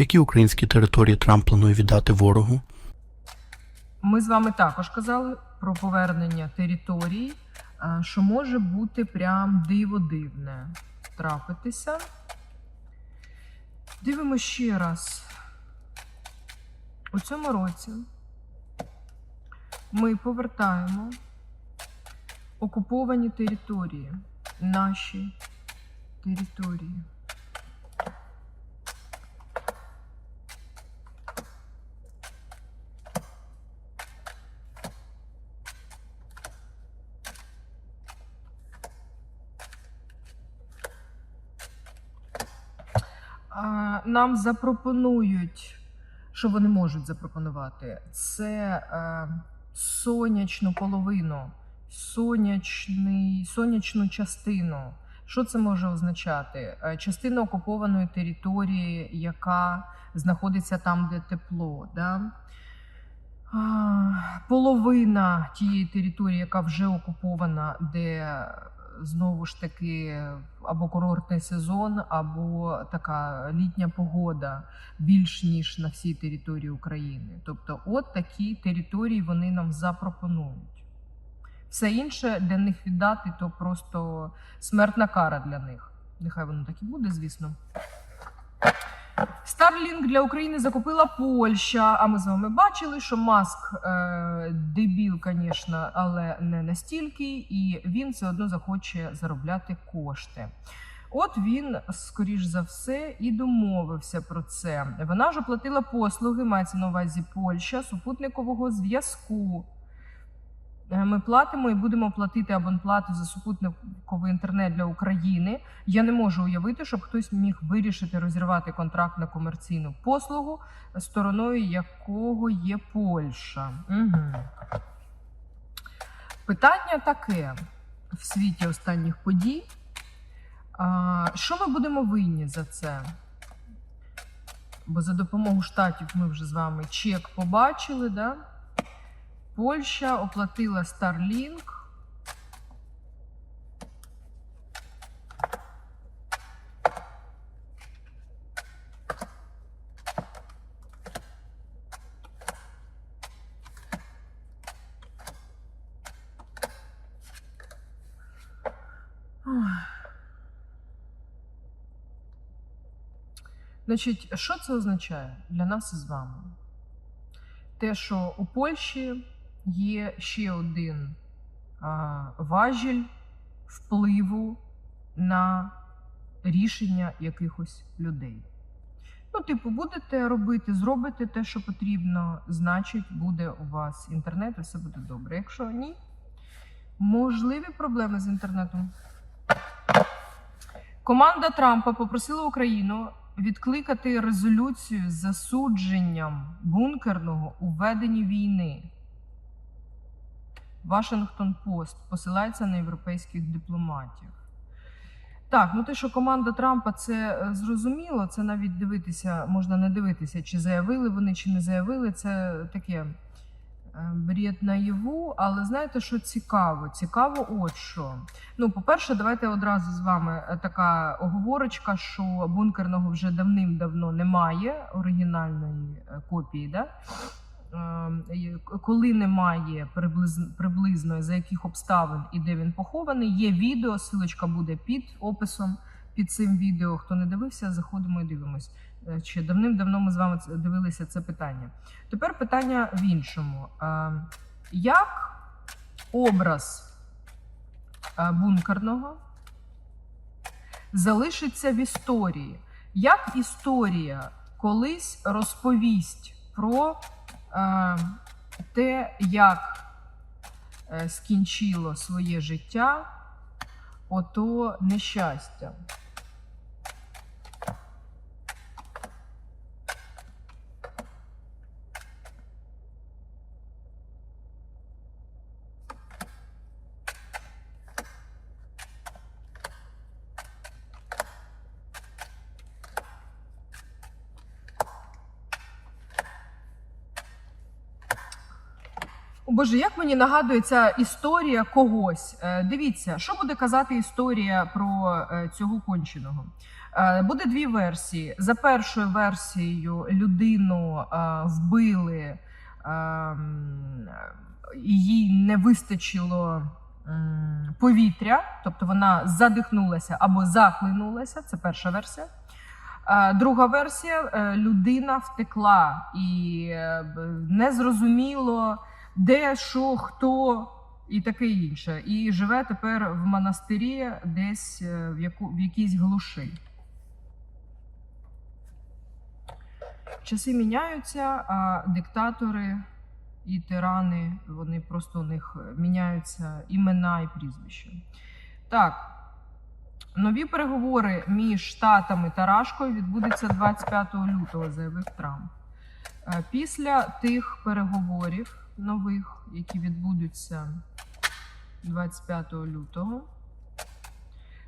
Які українські території Трамп планує віддати ворогу? Ми з вами також казали про повернення територій, е, що може бути прям диво дивне трапитися. Дивимося ще раз. У цьому році ми повертаємо окуповані території, наші території. А, Нам запропонують, що вони можуть запропонувати, це е, сонячну половину, сонячний, сонячну частину. Що це може означати? Е, Частина окупованої території, яка знаходиться там, де тепло. Да? Половина тієї території, яка вже окупована, де знову ж таки або курортний сезон, або така літня погода більш ніж на всій території України. Тобто, от такі території вони нам запропонують. Все інше для них віддати то просто смертна кара для них. Нехай воно так і буде, звісно. Starlink для України закупила Польща. А ми з вами бачили, що Маск е, дебіл, звісно, але не настільки, і він все одно захоче заробляти кошти. От він, скоріш за все, і домовився про це. Вона ж оплатила послуги, мається на увазі Польща, супутникового зв'язку. Е, Ми платимо і будемо платити абонплату за супутниковий інтернет для України. Я не можу уявити, щоб хтось міг вирішити розірвати контракт на комерційну послугу, стороною якого є Польща. Угу. Питання таке в світі останніх подій. Що ми будемо винні за це? Бо за допомогою штатів ми вже з вами чек побачили, да? Польща оплатила Starlink. Значить, що це означає для нас із вами? Те, що у Польщі є ще один важіль впливу на рішення якихось людей. Ну, типу, будете робити, зробите те, що потрібно, значить, буде у вас інтернет, і все буде добре. Якщо ні, можливі проблеми з інтернетом. Команда Трампа попросила Україну відкликати резолюцію з засудженням бункерного у веденні війни. Вашингтон Пост посилається на європейських дипломатів. Так, ну те, що команда Трампа це е, зрозуміло, це навіть дивитися, можна не дивитися, чи заявили вони, чи не заявили. Це таке е, бред наяву. Але знаєте, що цікаво? Цікаво, от що. Ну, по-перше, давайте одразу з вами е, така оговорочка, що бункерного вже давним-давно немає оригінальної копії. Да? Е, Коли немає приблизно, за яких обставин і де він похований, є відео, силочка буде під описом під цим відео. Хто не дивився, заходимо і дивимось. Е, Ще давним-давно ми з вами дивилися це питання. Тепер питання в іншому. Е, Як образ бункерного залишиться в історії? Як історія колись розповість про те, як е, скінчило своє життя ото нещастя? Боже, як мені нагадує ця історія когось. Е, Дивіться, що буде казати історія про е, цього конченого. Е, Буде дві версії. За першою версією людину вбили, е, їй не вистачило повітря, тобто вона задихнулася або захлинулася. Це перша версія. Друга версія людина втекла і незрозуміло, де, що, хто і таке інше. І живе тепер в монастирі десь е, в, яку, в якійсь глуші. Часи міняються, а диктатори і тирани, вони просто у них міняються імена і прізвища. Так, нові переговори між Штатами та Рашкою відбудуться 25 лютого, заявив Трамп. Е, Після тих переговорів нових, які відбудуться 25 лютого,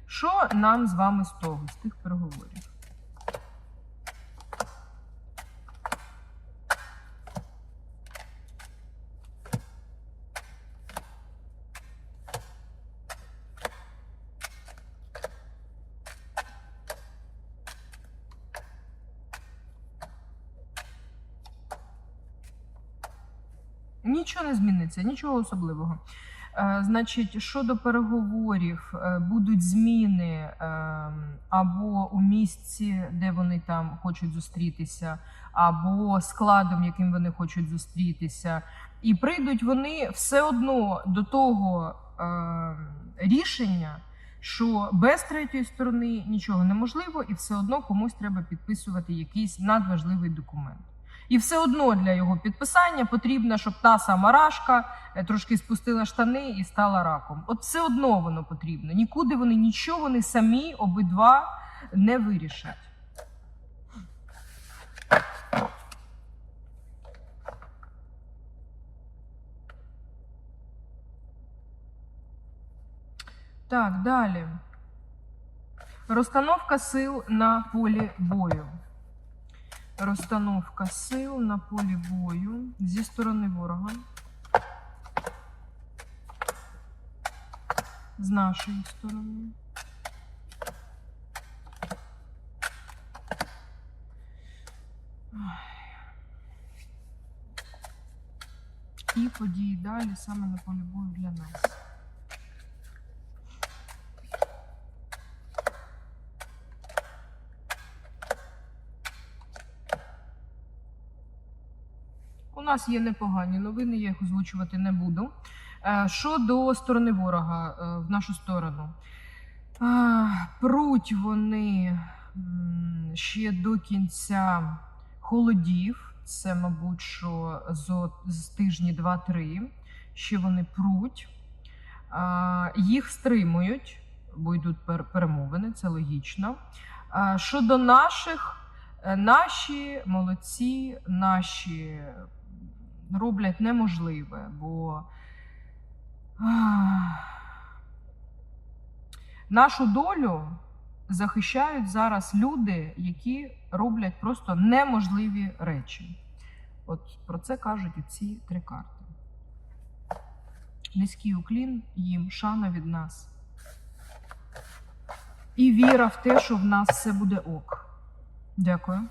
що нам з вами з того, з тих переговорів? Нічого не зміниться, нічого особливого. Е, Значить, щодо переговорів, е, будуть зміни е, або у місці, де вони там хочуть зустрітися, або складом, яким вони хочуть зустрітися. І прийдуть вони все одно до того рішення, що без третьої сторони нічого неможливо, і все одно комусь треба підписувати якийсь надважливий документ. І все одно для його підписання потрібно, щоб та сама рашка е, трошки спустила штани і стала раком. От все одно воно потрібно. Нікуди вони нічого вони самі обидва не вирішать. Так, далі. Розстановка сил на полі бою. Розстановка сил на полі бою зі сторони ворога. З нашої сторони. І події далі саме на полі бою для нас. Нас є непогані новини, я їх озвучувати не буду. Е, Щодо сторони ворога е, в нашу сторону. Пруть вони ще до кінця холодів. Це, мабуть, що з тижні 2-3. Ще вони пруть. Їх стримують, бо йдуть перемовини, це логічно. Щодо наших, е, наші молодці, наші роблять неможливе, бо нашу долю захищають зараз люди, які роблять просто неможливі речі. От про це кажуть ці три карти. Низький уклін їм, шана від нас. І віра в те, що в нас все буде ок. Дякую.